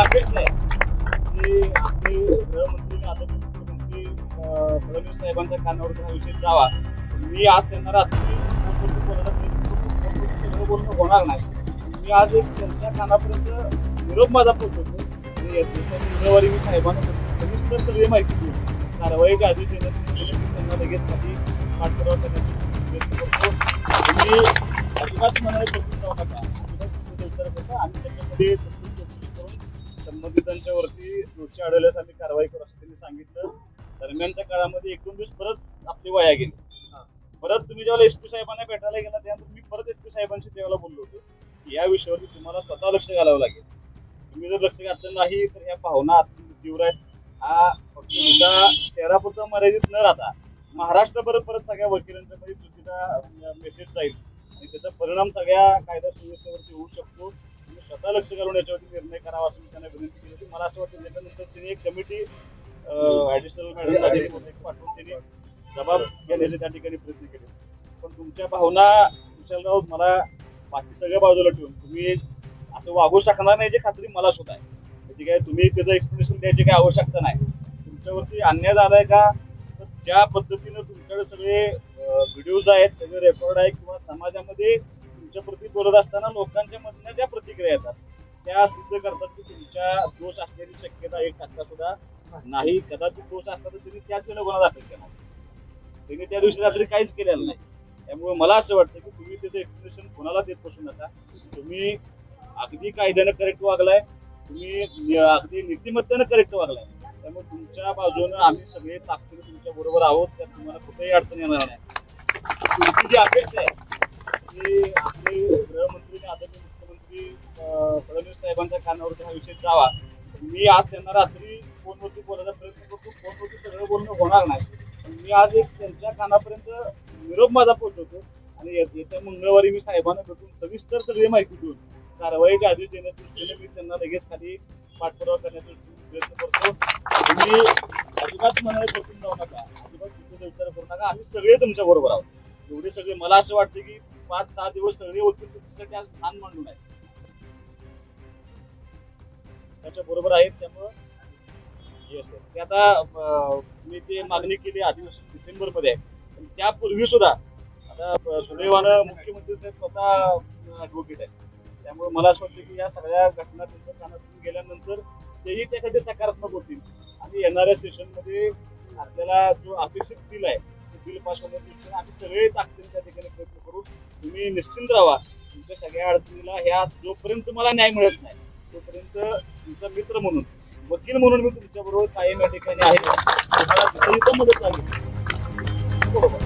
अपेक्षा आहे की आपले गृहमंत्री आदरणीय मुख्यमंत्री फडणवीस साहेबांच्या कानावर हा विषय जावा. मी आज त्यांना रात्री बोलणं होणार नाही. मी आज एक त्यांच्या कानापर्यंत निरोप माझा पोहोचवतो. आणि मंगळवारी मी साहेबांना सविस्तर सगळी माहिती दिली कारवाईच्या आधी त्यांना लगेच खाली पाठपुरावा करतो. अजिबात मनाला जाऊ नका. त्याच्यामध्ये संबंधितांच्या वरती दोषी आढळल्यास आम्ही कारवाई करू असं त्यांनी सांगितलं. दरम्यानच्या काळामध्ये एक दोन दिवस परत आपली वाया गेली. परत तुम्ही जेव्हा एस पी साहेबांना भेटायला गेला त्यानंतर मी परत एस पी साहेबांशी त्यावेळेला बोललो होतो. की या विषयावरती तुम्हाला स्वतः लक्ष घालावं लागेल. तुम्ही जर लक्ष घातलं नाही तर ह्या भावना अत्यंत तीव्र आहेत. हा फक्त तुमच्या शहरापुरता मर्यादित न राहता महाराष्ट्रभर परत सगळ्या वकिलांच्या मध्ये चुकीचा मेसेज जाईल. आणि त्याचा परिणाम सगळ्या कायदा सुव्यवस्थेवरती होऊ शकतो. स्वतः लक्ष घालून याच्यावरती निर्णय करावा असं मी त्यांना विनंती केली होती. मला असं वाटतं त्याच्यानंतर त्यांनी एक कमिटी ऍडिशनल मॅडम पाठवून त्यांनी जबाब घेण्याचे त्या ठिकाणी प्रयत्न केले. पण तुमच्या भावना विशाल राऊत मला बाकी सगळ्या बाजूला ठेवून तुम्ही असं वागू शकणार नाही याची खात्री मला सुद्धा आहे. त्याची काय तुम्ही त्याचं एक्सप्लेनेशन द्यायची काही आवश्यकता नाही. तुमच्यावरती अन्याय झालाय का? तर ज्या पद्धतीनं तुमच्याकडे सगळे व्हिडिओज आहेत सगळे रेकॉर्ड आहे किंवा समाजामध्ये तुमच्या प्रती बोलत असताना लोकांच्या मधनं ज्या प्रतिक्रिया येतात त्या सिद्ध करतात की तुमच्या दोष असण्याची शक्यता एक टक्का सुद्धा नाही. कदाचित दोष असतात तर त्यांनी त्याच वेळेला गुन्हा दाखल केला त्यांनी त्या दिवशी रात्री काहीच केलेलं नाही. त्यामुळे मला असं वाटतं की तुम्ही त्याचं एक्सप्लेनेशन कोणाला देत बसू नका. तुम्ही अगदी कायद्यानं करेक्ट वागलाय. तुम्ही अगदी नीतिमत्तेनं करेक्ट वागलाय. त्यामुळे तुमच्या बाजूनं आम्ही सगळे ताकदीने तुमच्या बरोबर आहोत. त्यात तुम्हाला कुठेही अडचण येणार नाही. तुमची जी अपेक्षा आहे की आपले गृहमंत्री आणि आदरणीय मुख्यमंत्री अं, फडणवीस साहेबांच्या कानावरती हा विषय जावा. मी आज त्यांना रात्री फोनवरती बोलायचा प्रयत्न करतो. फोनवरती सगळं बोलणं होणार नाही. पण मी आज एक त्यांच्या कानापर्यंत निरोप माझा पोहोचवतो आणि ये- येत्या मंगळवारी मी साहेबांना भेटून सविस्तर सगळी माहिती देऊन कारवाईचे आदेश देण्याच्या दृष्टीने मी त्यांना लगेच खाली पाठपुरावा करण्याचा प्रयत्न करतो. तुम्ही अजिबात मनाला पटून जाऊ नका. अजिबात चुकीचा विचार करू नका. आम्ही सगळे तुमच्या बरोबर आहोत. सगळे. मला असं वाटतं की पाच सहा दिवस सगळे वकील तुमच्यासाठी आज स्थान मांडून आहेत त्याच्या बरोबर आहेत त्यामुळं येस येस ते आता मी ते मागणी केली अधिवेशन डिसेंबरमध्ये आहे पण त्यापूर्वी सुद्धा आता सुदैवानं मुख्यमंत्री साहेब स्वतः ऍडव्होकेट आहे त्यामुळे मला असं वाटतं की या सगळ्या घटना त्यांच्या कानातून गेल्यानंतर तेही त्यासाठी सकारात्मक होतील. आणि येणाऱ्या सेशनमध्ये आपल्याला जो अपेक्षित बिल आहे बिल पास होण्याच्या आम्ही सगळे ताकदीने त्या ठिकाणी प्रयत्न करू. तुम्ही निश्चिंत राहा. तुमच्या सगळ्या अडचणीला ह्या जोपर्यंत तुम्हाला न्याय मिळत नाही तोपर्यंत तुमचा मित्र म्हणून वकील म्हणून मी तुमच्या बरोबर कायम या ठिकाणी आहे. तुम्हाला मदत झाली बरोबर.